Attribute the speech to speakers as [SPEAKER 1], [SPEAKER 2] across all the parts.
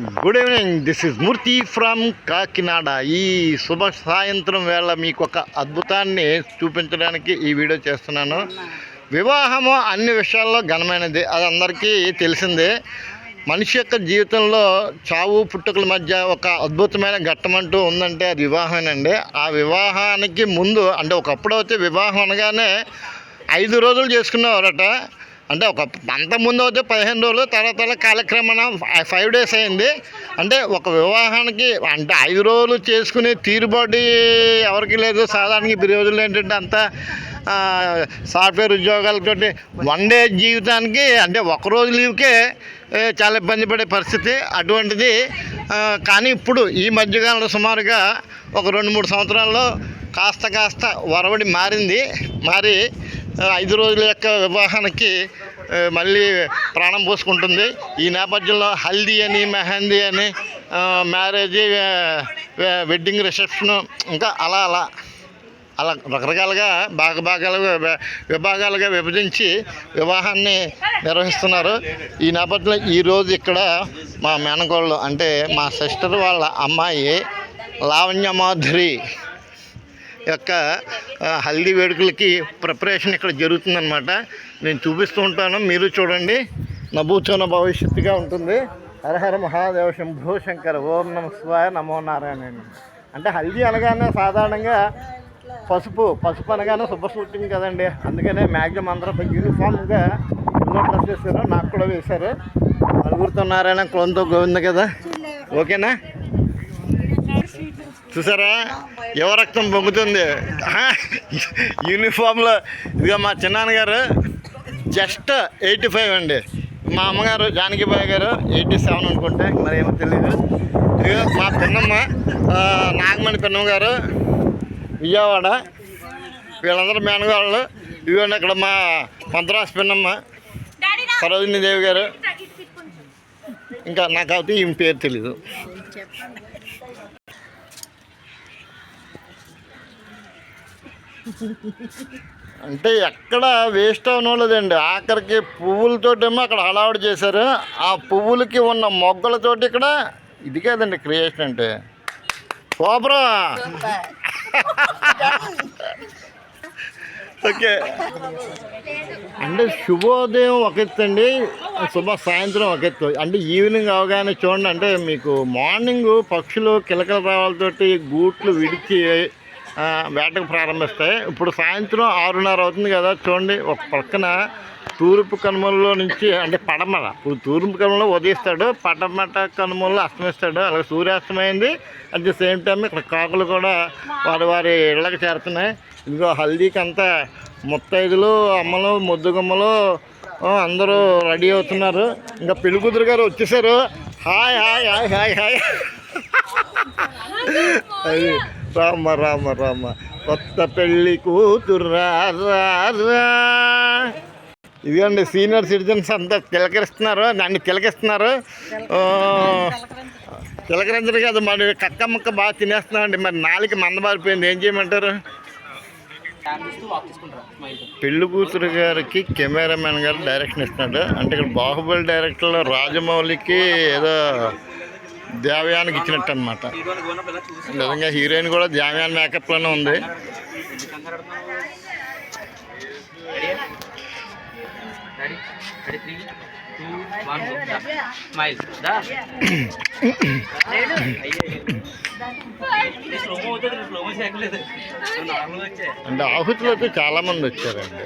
[SPEAKER 1] Good evening this is Murthy from Kakinada ఈ శుభ సాయంత్రం వేళ మీకు ఒక అద్భుతాన్ని చూపించడానికి ఈ వీడియో చేస్తున్నాను. వివాహము అన్ని విషయాల్లో ఘనమైనది. అది అందరికీ తెలిసిందే. మనిషి యొక్క జీవితంలో చావు పుట్టుకల మధ్య ఒక అద్భుతమైన ఘట్టం అంటూ ఉందంటే అది వివాహమేనండి. ఆ వివాహానికి ముందు అంటే ఒకప్పుడు అయితే వివాహం అనగానే ఐదు రోజులు చేసుకునేవారట. అంటే ఒక అంత ముందు అయితే పదిహేను రోజులు తర్వాత కాలక్రమణ ఫైవ్ డేస్ అయింది. అంటే ఒక వివాహానికి అంటే ఐదు రోజులు చేసుకునే తీరుబాటు ఎవరికి లేదు. సాధారణంగా ఇప్పుడు రోజులు ఏంటంటే అంతా సాఫ్ట్వేర్ ఉద్యోగాలతోటి వన్ డే జీవితానికి అంటే ఒక రోజు లీవ్కే చాలా ఇబ్బంది పడే పరిస్థితి అటువంటిది. కానీ ఇప్పుడు ఈ మధ్యకాలంలో సుమారుగా ఒక రెండు మూడు సంవత్సరాల్లో కాస్త కాస్త వరవడి మారింది. మారి ఐదు రోజుల యొక్క వివాహానికి మళ్ళీ ప్రాణం పోసుకుంటుంది. ఈ నేపథ్యంలో హల్దీ అని మెహందీ అని మ్యారేజ్ వెడ్డింగ్ రిసెప్షన్ ఇంకా అలా అలా అలా రకరకాలుగా భాగ భాగాలుగా విభాగాలుగా విభజించి వివాహాన్ని నిర్వహిస్తున్నారు. ఈ నేపథ్యంలో ఈరోజు ఇక్కడ మా మేనకోళ్ళు అంటే మా సిస్టర్ వాళ్ళ అమ్మాయి లావణ్య మాధురి. యొక్క హల్దీ వేడుకలకి ప్రిపరేషన్ ఇక్కడ జరుగుతుందన్నమాట. నేను చూపిస్తూ ఉంటాను మీరు చూడండి. నభూచోన భవిష్యత్తుగా ఉంటుంది. హరహర మహాదేవ శంభో శంకర ఓం నమ శివాయ నమో నారాయణ అంటే హల్దీ అనగానే సాధారణంగా పసుపు పసుపు అనగానే శుభసూచన కదండి. అందుకనే మ్యాక్సిమం అందరూ యూనిఫామ్గా ఎల్లో డ్రెస్ వేశారు నాకు కూడా వేశారు. నలుగురితో నారాయణ కులంతో గోవింద కదా. ఓకేనా? చూసారా? యువ రక్తం పొంగుతుంది. యూనిఫామ్లో ఇదిగో మా చిన్నాన్నగారు జస్ట్ ఎయిటీ ఫైవ్ అండి. మా అమ్మగారు జానకిబాయ్ గారు ఎయిటీ సెవెన్ అనుకుంటే మరి ఏమో తెలియదు ఇదిగో మా పిన్నమ్మ నాగమణి పిన్నమ్మ గారు విజయవాడ. వీళ్ళందరూ మేనగాళ్ళు. ఇవ్వండి అక్కడ మా మంత్రాస్ పిన్నమ్మ సరోజినీ దేవి గారు. ఇంకా నాకు అయితే ఈమె పేరు తెలీదు. అంటే ఎక్కడ వేస్ట్ అవనలేదండి ఆఖరికి పువ్వులతోటేమో అక్కడ హడావుడి చేశారు. ఆ పువ్వులకి ఉన్న మొగ్గలతోటి ఇక్కడ ఇది కాదండి క్రియేషన్ అంటే. సూపర్. ఓకే. అంటే శుభోదయం ఒక ఎత్తండి శుభ సాయంత్రం ఒక ఎత్తు. అంటే ఈవినింగ్ అవగానే చూడండి. అంటే మీకు మార్నింగ్ పక్షులు కిలకల రావాలతోటి గూట్లు విడిచి వేటకు ప్రారంభిస్తాయి. ఇప్పుడు సాయంత్రం ఆరున్నర అవుతుంది కదా చూడండి ఒక పక్కన తూర్పు కనుమలలో నుంచి అంటే పడమర ఇప్పుడు తూర్పు కనుమలో ఉదయిస్తాడు పడమట కనుమల్లో అస్తమిస్తాడు అలాగే సూర్యాస్తమైంది. అట్ ది సేమ్ టైం ఇక్కడ కాకులు కూడా వారి వారి ఇళ్ళకి చేరుతున్నాయి. ఇదిగో హల్దీకి అంతా ముత్తైదులు అమ్మలు ముద్దుగుమ్మలు అందరూ రెడీ అవుతున్నారు. ఇంకా పెళ్ళి కూతురు గారు వచ్చేసారు. Hi hi hi. Hi hi. అది రామ రామ రామ. కొత్త పెళ్ళి కూతురు ఇదిగోండి సీనియర్ సిటిజన్స్ అంతా తిలకరిస్తున్నారు. దాన్ని తిలకిస్తున్నారు. ఆ, కాదు మరి కక్క ముక్క బాగా తినేస్తున్నామండి. మరి నాలుగు మందబారిపోయింది ఏం చేయమంటారు? పెళ్ళి కూతురు గారికి కెమెరామెన్ గారు డైరెక్షన్ ఇస్తున్నాడు. అంటే ఇక్కడ బాహుబలి డైరెక్టర్లో రాజమౌళికి ఏదో దేవయానికి ఇచ్చినట్టు అనమాట నిజంగా హీరోయిన్ కూడా దేవయాన్ మేకప్లోనే ఉంది. అంటే ఆహుతులు చాలామంది చాలా మంది వచ్చారండి.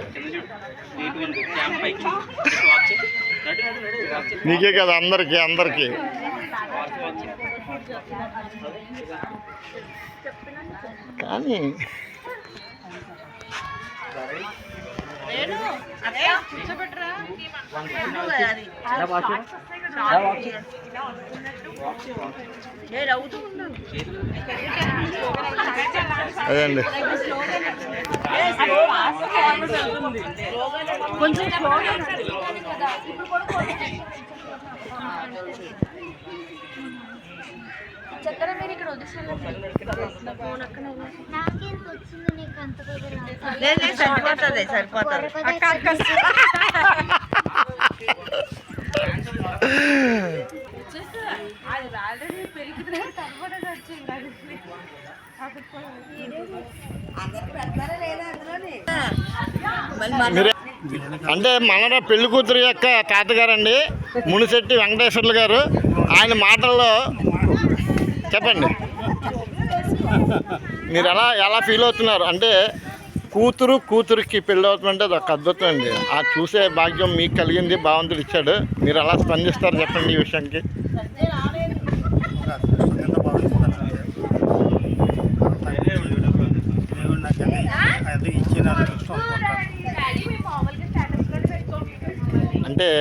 [SPEAKER 1] నీకే కదా అందరికి అందరికి. కానీ అదండి
[SPEAKER 2] చక్కెర మీరు ఇక్కడ వదిలేసాను ఫోన్ అక్కడ నాకెంత వచ్చింది నీకు అంత
[SPEAKER 3] లేదు సరిపోతుంది అంటే మన
[SPEAKER 1] మీరే అంటే పెళ్ళి కూతురు యొక్క తాతగారండి మునిశెట్టి వెంకటేశ్వర్లు గారు. ఆయన మాటల్లో చెప్పండి. మీరు ఎలా ఎలా ఫీల్ అవుతున్నారు? అంటే కూతురు కూతురికి పెళ్ళి అవుతుందంటే అది ఒక అద్భుతం అండి. ఆ చూసే భాగ్యం మీకు కలిగింది భగవంతుడు ఇచ్చాడు. మీరు ఎలా స్పందిస్తారు చెప్పండి ఈ విషయానికి
[SPEAKER 4] దేవుడు నాకు అది అది ఇచ్చిన అదృష్టం అనుకుంటాను.
[SPEAKER 1] అంటే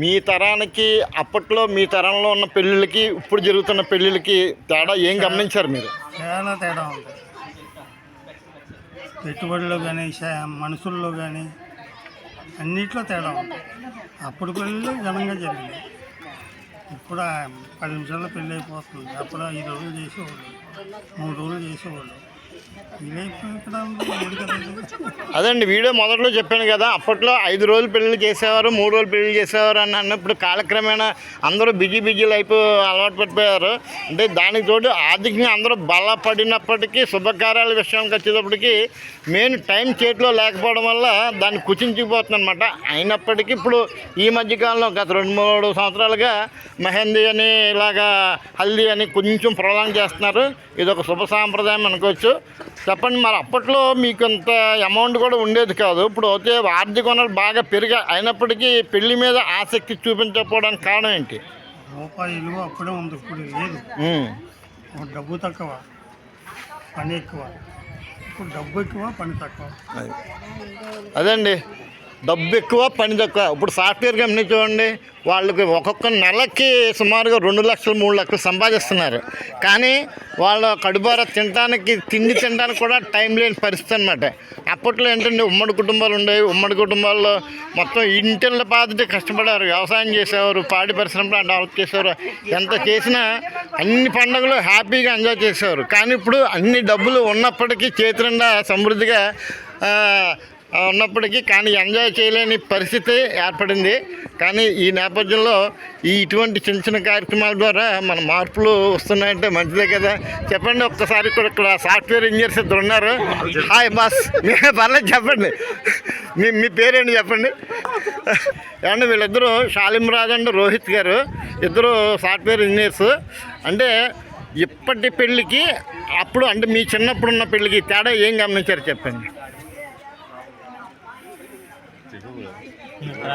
[SPEAKER 1] మీ తరానికి అప్పట్లో మీ తరంలో ఉన్న పెళ్ళిళ్ళకి ఇప్పుడు జరుగుతున్న పెళ్ళిళ్ళకి తేడా ఏం గమనించారు మీరు?
[SPEAKER 4] చాలా తేడా ఉంది పెట్టుబడిలో కానీ మనుషుల్లో కానీ అన్నిట్లో తేడా ఉంది అప్పుడు పెళ్ళి ఘనంగా జరిగింది. ఇప్పుడు పది నిమిషాల్లో పెళ్ళి అయిపోతుంది. అప్పుడు ఐదు రోజులు చేసేవాళ్ళు మూడు రోజులు చేసేవాళ్ళు.
[SPEAKER 1] అదండి వీడియో మొదట్లో చెప్పాను కదా అప్పట్లో ఐదు రోజులు పెళ్ళిళ్ళు చేసేవారు మూడు రోజులు పెళ్ళిళ్ళు చేసేవారు అని అన్నప్పుడు కాలక్రమేణా అందరూ బిజీ బిజీ లైఫ్ అలవాటు పడిపోయారు. అంటే దానికి తోడు ఆర్థికంగా అందరూ బలపడినప్పటికీ శుభకార్యాల విషయానికి వచ్చేటప్పటికి మెయిన్ టైం చేతిలో లేకపోవడం వల్ల దాన్ని కుచించిపోతుంది అనమాట అయినప్పటికీ ఇప్పుడు ఈ మధ్యకాలంలో గత రెండు మూడు సంవత్సరాలుగా మెహందీ అని ఇలాగా హల్దీ అని కొంచెం ప్రొలాంగ్ చేస్తున్నారు. ఇది ఒక శుభ సాంప్రదాయం అనుకోవచ్చు. చెప్పండి మరి అప్పట్లో మీకు అంత అమౌంట్ కూడా ఉండేది కాదు. ఇప్పుడు అయితే ఆర్థిక వనరులు బాగా పెరిగా అయినప్పటికీ పెళ్ళి మీద ఆసక్తి చూపించకపోవడానికి కారణం ఏంటి?
[SPEAKER 4] రూపాయి విలువ అప్పుడే ఉంది ఇప్పుడు లేదు. డబ్బు తక్కువ పని ఎక్కువ. ఇప్పుడు డబ్బు ఎక్కువ పని తక్కువ.
[SPEAKER 1] అది. అదండి డబ్బు ఎక్కువ పని తక్కువ. ఇప్పుడు సాఫ్ట్వేర్ కంపెనీ చూడండి వాళ్ళకి ఒక్కొక్క నెలకి సుమారుగా రెండు లక్షలు మూడు లక్షలు సంపాదిస్తున్నారు. కానీ వాళ్ళ కడుబార తినడానికి తిండి తినడానికి కూడా టైం లేని పరిస్థితి అనమాట అప్పట్లో ఏంటంటే ఉమ్మడి కుటుంబాలు ఉండేవి. ఉమ్మడి కుటుంబాల్లో మొత్తం ఇంటిళ్ళ పాదితే కష్టపడారు. వ్యవసాయం చేసేవారు పాడి పరిశ్రమలు డెవలప్ చేసేవారు. ఎంత చేసినా అన్ని పండుగలు హ్యాపీగా ఎంజాయ్ చేసేవారు. కానీ ఇప్పుడు అన్ని డబ్బులు ఉన్నప్పటికీ చేతి నిండా సమృద్ధిగా ఉన్నప్పటికీ కానీ ఎంజాయ్ చేయలేని పరిస్థితి ఏర్పడింది. కానీ ఈ నేపథ్యంలో ఈ ఇటువంటి చిన్న చిన్న కార్యక్రమాల ద్వారా మన మార్పులు వస్తున్నాయంటే మంచిదే కదా. చెప్పండి ఒక్కసారి కూడా ఇక్కడ సాఫ్ట్వేర్ ఇంజనీర్స్ ఇద్దరు ఉన్నారు. Hi boss. మీ పర్లేదు చెప్పండి. మీ మీ పేరేంటి చెప్పండి? ఏమంటే వీళ్ళిద్దరూ షాలిం రాజు అండ్ రోహిత్ గారు. ఇద్దరు సాఫ్ట్వేర్ ఇంజనీర్స్. అంటే ఇప్పటి పెళ్ళికి అప్పుడు అంటే మీ చిన్నప్పుడు ఉన్న పెళ్ళికి తేడా ఏం గమనించారు చెప్పండి?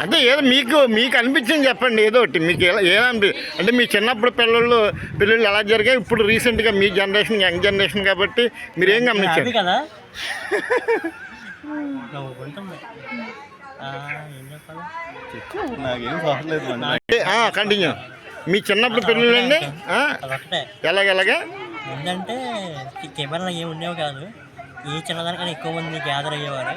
[SPEAKER 1] అంటే ఏదో మీకు మీకు అనిపించింది చెప్పండి ఏదో ఒకటి. మీకు ఎలా ఏమనిపి అంటే మీ చిన్నప్పుడు పిల్లలు పిల్లలు ఎలా జరిగాయి? ఇప్పుడు రీసెంట్గా మీ జనరేషన్ యంగ్ జనరేషన్ కాబట్టి మీరు ఏం గమనించారు?
[SPEAKER 4] కదా.
[SPEAKER 1] కంటిన్యూ మీ చిన్నప్పుడు పిల్లలు అండి
[SPEAKER 4] అదొకటే
[SPEAKER 1] ఎలాగెలాగా
[SPEAKER 4] ఏంటంటే కెమెరాలు ఏమి ఉండేవి కాదు. ఏ చిన్నదానికన్నా ఎక్కువ మంది గ్యాదర్ అయ్యేవారు.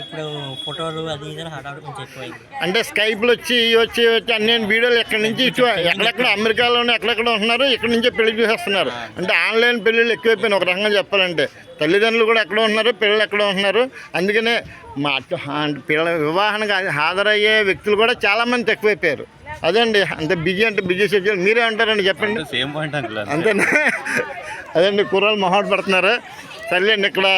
[SPEAKER 4] ఇప్పుడు ఫోటోలు అది ఇది అని హడావుడి కొంచెం ఎక్కువైంది.
[SPEAKER 1] అంటే స్కైప్లు వచ్చి వచ్చి వచ్చి అన్ని వీడియోలు ఎక్కడి నుంచి ఇటు ఎక్కడెక్కడ అమెరికాలోనే ఎక్కడెక్కడ ఉంటున్నారు ఇక్కడ నుంచే పెళ్ళి చూసేస్తున్నారు. అంటే ఆన్లైన్ పెళ్ళిళ్ళు ఎక్కువైపోయినాయి ఒక రకంగా చెప్పాలంటే. తల్లిదండ్రులు కూడా ఎక్కడ ఉంటున్నారు పిల్లలు ఎక్కడ ఉంటున్నారు. అందుకనే మా అంటే పిల్లల వివాహానికి హాజరయ్యే వ్యక్తులు కూడా చాలామంది ఎక్కువైపోయారు. అదండి అంత బిజీ అంటే బిజీ షెడ్యూల్. మీరే ఉంటారండి చెప్పండి.
[SPEAKER 5] సేమ్ పాయింట్
[SPEAKER 1] అంతేనా? అదండి కుర్రాలు మొహాడు పడుతున్నారు. సర్లేండి ఇక్కడ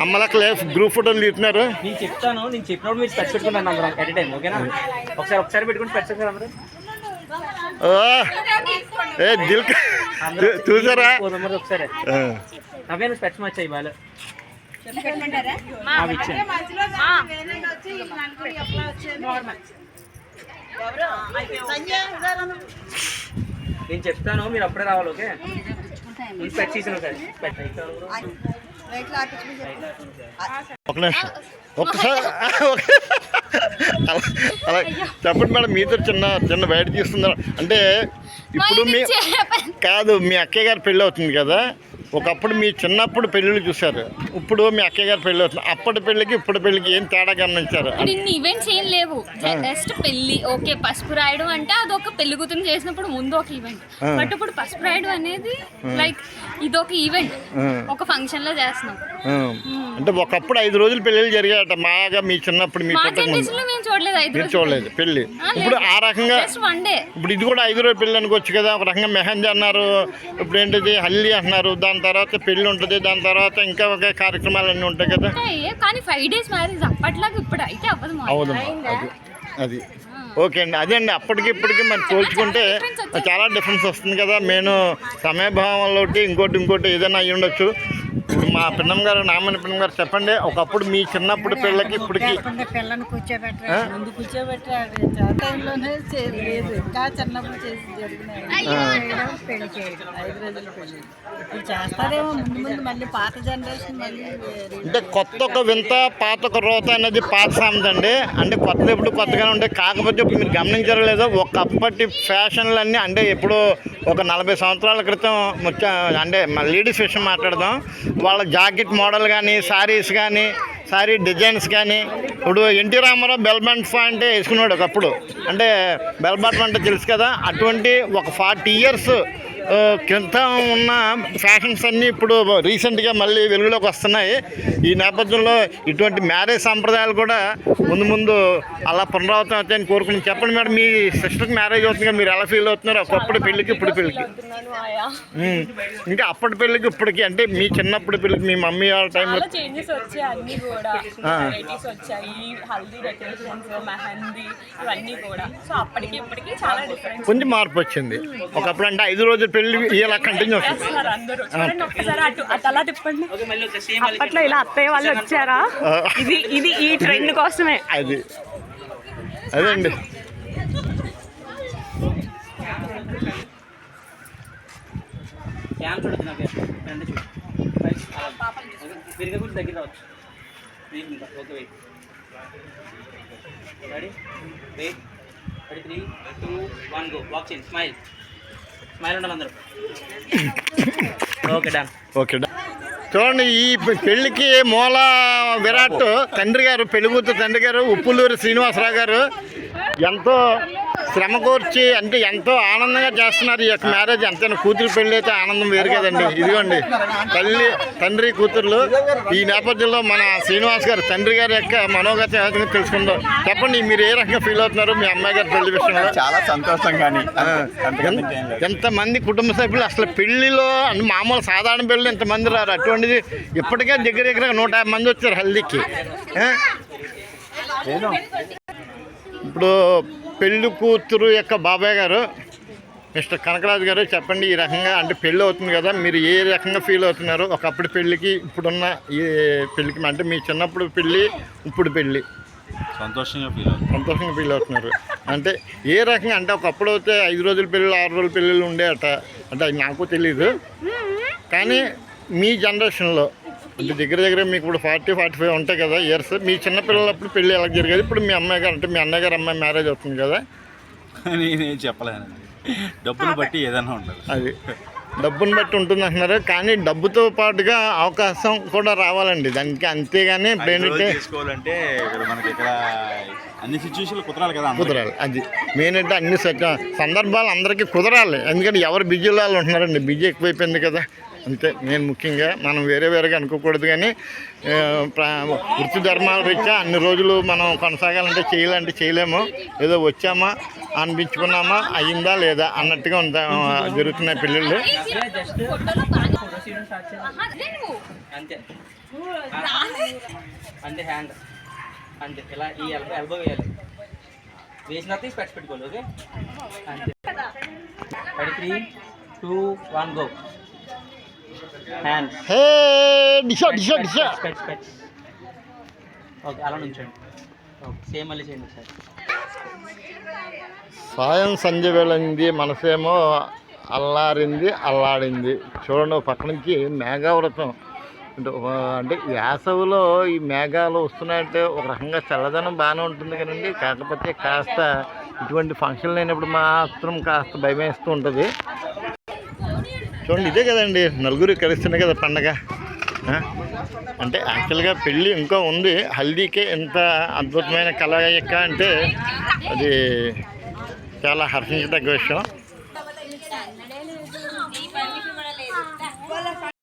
[SPEAKER 1] అమ్మలక్కలే గ్రూప్ ఫోటోలు తీస్తున్నారు.
[SPEAKER 5] నేను చెప్తాను నేను చెప్పినప్పుడు మీరు స్పెట్స్ పెట్టుకున్నాను అందరం ఎట్ టైం ఓకేనా? ఒకసారి ఒకసారి పెట్టుకుని స్పెట్స్ ఒకసారి అందరూ?
[SPEAKER 1] ఓ, ఏ దిల్ చూసారా?
[SPEAKER 5] ఒకసారి.
[SPEAKER 1] ఆ.
[SPEAKER 5] అవే నువ్వు స్పెట్స్ వచ్చాయి బాగా అవి ఇచ్చాను నేను చెప్తాను మీరు అప్పుడే రావాలి ఓకే? స్పెట్స్ ఇచ్చాను ఒకసారి
[SPEAKER 1] ఒక నిమిషం. ఒక్కసారి అలా చెప్పండి మేడం మీతో చిన్న చిన్న బయట తీస్తున్నారు. అంటే ఇప్పుడు మీ కాదు మీ అక్కయ్య గారి పెళ్ళి అవుతుంది కదా. ఒకప్పుడు మీ చిన్నప్పుడు పెళ్ళిళ్ళు చూశారు. ఇప్పుడు మీ అక్కయ్య గారి పెళ్ళి అవుతుంది అప్పటి పెళ్ళికి ఇప్పుడు పెళ్ళికి ఏం తేడా గమనించారు?
[SPEAKER 2] ఇన్ని ఈవెంట్స్ ఏం లేవు. జస్ట్ పెళ్ళి ఓకే పసుపు రాయడం అంటే అది ఒక పెళ్ళి కూతురు చేసినప్పుడు ముందు ఒక ఈవెంట్. బట్ ఇప్పుడు పసుపు రాయడం అనేది లైక్ ఇది ఒక ఈవెంట్. ఒక ఫంక్షన్లో చేస్తున్నాం.
[SPEAKER 1] అంటే ఒకప్పుడు ఐదు రోజులు పెళ్ళిళ్ళు జరిగాయట. మాగా మీ చిన్నప్పుడు మీ
[SPEAKER 2] చూడలేదు
[SPEAKER 1] చూడలేదు పెళ్ళి. ఇప్పుడు ఆ రకంగా ఇప్పుడు ఇది కూడా ఐదు రోజులు పెళ్ళి అనుకోవచ్చు కదా. ఒక రకంగా మెహందీ అన్నారు. ఇప్పుడు ఏంటిది? హల్దీ అంటున్నారు. దాని తర్వాత పెళ్ళి ఉంటుంది దాని తర్వాత ఇంకా ఒక కార్యక్రమాలు అన్నీ ఉంటాయి కదా.
[SPEAKER 2] కానీ ఫైవ్ డేస్ మ్యారేజ్ అప్పట్లాగా ఇప్పుడు అయితే అవ్వదు
[SPEAKER 1] అవును అది అది. ఓకే అండి అదే అండి అప్పటికి ఇప్పటికి మరి పోల్చుకుంటే చాలా డిఫరెన్స్ వస్తుంది కదా. నేను సమయభావంలో ఇంకోటి ఇంకోటి ఏదైనా అయ్యి ఉండొచ్చు మా పిన్నం గారు నామని పిన్నం గారు చెప్పండి. ఒకప్పుడు మీ చిన్నప్పుడు పిల్లలకి ఇప్పటికి
[SPEAKER 6] పిల్లని కూర్చోబెట్టారు?
[SPEAKER 1] ఆ?
[SPEAKER 6] ముందు కూర్చోబెట్టారు? ఆ టైంలోనే చే- లేదు. ఇంకా చిన్నప్పుడు చేసి జరిగినాయి. చేయడం, పెళ్ళి చేయడం. ఐదు రోజులు పెళ్ళి ఇప్పుడు చేస్తారేమో ముందు ముందు మళ్ళీ పాత జనరేషన్ మళ్ళీ వేరే.
[SPEAKER 1] అంటే కొత్త ఒక వింత పాత ఒక రోత అనేది పాత సామెత అండి. అంటే కొత్త ఎప్పుడు కొత్తగానే ఉంటాయి. కాకపోతే ఇప్పుడు మీరు గమనించారో లేదో. ఒకప్పటి ఫ్యాషన్లు అన్నీ అంటే ఎప్పుడు ఒక నలభై సంవత్సరాల క్రితం ముఖ్య అంటే లేడీస్ విషయం మాట్లాడదాం. వాళ్ళ జాకెట్ మోడల్ కానీ శారీస్ కానీ శారీ డిజైన్స్ కానీ ఇప్పుడు ఎన్టీ రామారావు బెల్బంట్ అంటే వేసుకున్నాడు ఒకప్పుడు. అంటే బెల్బాటం అంటే తెలుసు కదా అటువంటి ఒక ఫార్టీ ఇయర్స్ ఆ, క్రితం ఉన్న ఫ్యాషన్స్ అన్నీ ఇప్పుడు రీసెంట్గా మళ్ళీ వెలుగులోకి వస్తున్నాయి. ఈ నేపథ్యంలో ఇటువంటి మ్యారేజ్ సంప్రదాయాలు కూడా ముందు ముందు అలా పునరావృతం అవుతాయని కోరుకుని చెప్పండి మేడం. మీ సిస్టర్కి మ్యారేజ్ అవుతుంది కదా మీరు ఎలా ఫీల్ అవుతున్నారు? ఒకప్పుడు పెళ్ళికి ఇప్పుడు పెళ్ళికి. ఇంకా అప్పటి పెళ్ళికి ఇప్పటికి అంటే మీ చిన్నప్పుడు పెళ్ళికి మీ మమ్మీ వాళ్ళ టైంలో
[SPEAKER 7] చాలా చేంజెస్ వచ్చాయి అన్ని కూడా.
[SPEAKER 1] ఆ.
[SPEAKER 7] వెరైటీస్ వచ్చాయి. హల్దీ డెకరేషన్స్ మెహందీ ఇవన్నీ కూడా. సో అప్పటికి ఇప్పటికి చాలా డిఫరెన్స్
[SPEAKER 1] కొంచెం మార్పు వచ్చింది. ఒకప్పుడు అంటే ఐదు రోజుల పెళ్ళి ఇలా కంటిన్యూ
[SPEAKER 7] అప్పట్లో ఇలా అత్తయ్య వాళ్ళు వచ్చారా. ఇది ఇది ఈ ట్రెండ్ కోసమే.
[SPEAKER 1] అది. అదండి.
[SPEAKER 5] దగ్గర రావచ్చు. వెయిట్ ఇంకా. Okay wait ready wait ready three two one go walk చేయండి స్మైల్ ఓకే డన్.
[SPEAKER 1] ఓకే చూడండి ఈ పెళ్ళికి పెళ్ళికి మూల విరాట్ తండ్రి గారు పెళ్ళికూతురు తండ్రి గారు ఉప్పులూరు శ్రీనివాసరావు గారు ఎంతో శ్రమ కూర్చి అంటే ఎంతో ఆనందంగా చేస్తున్నారు ఈ యొక్క మ్యారేజ్. ఎంతైనా కూతురు పెళ్ళి అయితే ఆనందం వేరు కదండి. ఇదిగోండి తల్లి తండ్రి కూతుర్లు. ఈ నేపథ్యంలో మన శ్రీనివాస్ గారు తండ్రి గారి యొక్క మనోగత తెలుసుకుందాం. చెప్పండి మీరు ఏ రకంగా ఫీల్ అవుతున్నారు మీ అమ్మాయి గారి పెళ్ళి విషయంలో?
[SPEAKER 8] చాలా సంతోషంగాని
[SPEAKER 1] ఎంత- ఎంతమంది కుటుంబ సభ్యులు అసలు పెళ్ళిలో అంటే మామూలు సాధారణ పెళ్ళి ఎంతమంది రారు? అటువంటిది ఇప్పటికే దగ్గర దగ్గర నూట యాభై మంది వచ్చారు హల్దీకి? ఇప్పుడు పెళ్ళి కూతురు యొక్క బాబాయ్ గారు మిస్టర్ కనకరాజు గారు చెప్పండి ఈ రకంగా. అంటే పెళ్ళి అవుతుంది కదా మీరు ఏ రకంగా ఫీల్ అవుతున్నారు? ఒకప్పుడు పెళ్ళికి ఇప్పుడున్న ఈ పెళ్ళికి అంటే మీ చిన్నప్పుడు పెళ్ళి ఇప్పుడు పెళ్ళి.
[SPEAKER 8] సంతోషంగా ఫీల్
[SPEAKER 1] సంతోషంగా ఫీల్ అవుతున్నారు. అంటే ఏ రకంగా అంటే ఒకప్పుడు అయితే ఐదు రోజుల పెళ్ళిళ్ళు ఆరు రోజుల పెళ్ళిళ్ళు ఉండేట అంటే అది నాకు తెలియదు కానీ మీ జనరేషన్లో అంటే దగ్గర దగ్గర మీకు ఇప్పుడు ఫార్టీ ఫార్టీ ఫైవ్ ఉంటాయి కదా ఇయర్స్ మీ చిన్నపిల్లలప్పుడు పెళ్ళి ఎలా జరిగేది? ఇప్పుడు మీ అమ్మాయి గారు అంటే మీ అన్నయ్య గారు అమ్మాయి మ్యారేజ్ అవుతుంది కదా.
[SPEAKER 8] నేనేం చెప్పలేనండి డబ్బులు బట్టి ఏదైనా ఉంటుంది
[SPEAKER 1] అది. డబ్బుని బట్టి ఉంటుంది అంటున్నారు. కానీ డబ్బుతో పాటుగా అవకాశం కూడా రావాలండి. దానికి అంతేగాని
[SPEAKER 8] చేసుకోవాలంటే ఇక్కడ మనకి ఇక్కడ అన్ని సిచ్యువేషన్లు కుదరాలి కదా.
[SPEAKER 1] కుదరాలి. అది. మెయిన్ అంటే అన్ని సందర్భాలు అందరికీ కుదరాలి. ఎందుకంటే ఎవరు బిజీలో వాళ్ళు ఉంటున్నారండి. బిజీ ఎక్కువైపోయింది కదా. అంతే. నేను ముఖ్యంగా మనం వేరే వేరేగా అనుకోకూడదు కానీ వృత్తి ధర్మాల రీత్యా అన్ని రోజులు మనం కొనసాగాలంటే చేయాలంటే చేయలేము. ఏదో వచ్చామా అనిపించుకున్నామా అయిందా లేదా అన్నట్టుగా ఉంటా జరుగుతున్నాయి పెళ్ళిళ్ళు.
[SPEAKER 5] జస్ట్
[SPEAKER 2] ఫోటోలో బాగా
[SPEAKER 5] ప్రొసీడింగ్ స్టార్ట్ చేయాలి
[SPEAKER 2] ఆహా, అదే నువ్వు
[SPEAKER 5] అంతే. అంతే హ్యాండ్. అంతే. ఇలా ఈ ఎల్బో ఎల్బో వేయాలి. వేసిన తర్వాత స్పెట్స్ పెట్టుకోవాలి ఓకే? అంతే. Three two one go hand
[SPEAKER 1] hey Disha Disha Disha
[SPEAKER 5] okay అలా నుంచండి ఓకే సేమ్ మళ్ళీ చేయండి ఒకసారి.
[SPEAKER 1] సాయం సంధ్య వెళ్ళింది మనసేమో అల్లారింది అల్లాడింది. చూడండి పక్క నుంచి మేఘావృతం. అంటే అంటే వేసవిలో ఈ మేఘాలు వస్తున్నాయంటే ఒక రకంగా చల్లదనం బాగానే ఉంటుంది కదండి. కాకపోతే కాస్త ఇటువంటి ఫంక్షన్ లేనప్పుడు మాత్రం కాస్త భయం వేస్తూ ఉంటుంది. చూడండి ఇదే కదండి నలుగురు కలిస్తేనే కదా పండగ. అంటే యాక్చువల్గా పెళ్ళి ఇంకా ఉంది. హల్దీకే ఎంత అద్భుతమైన కలయిక అంటే అది చాలా హర్షించదగ్గ విషయం.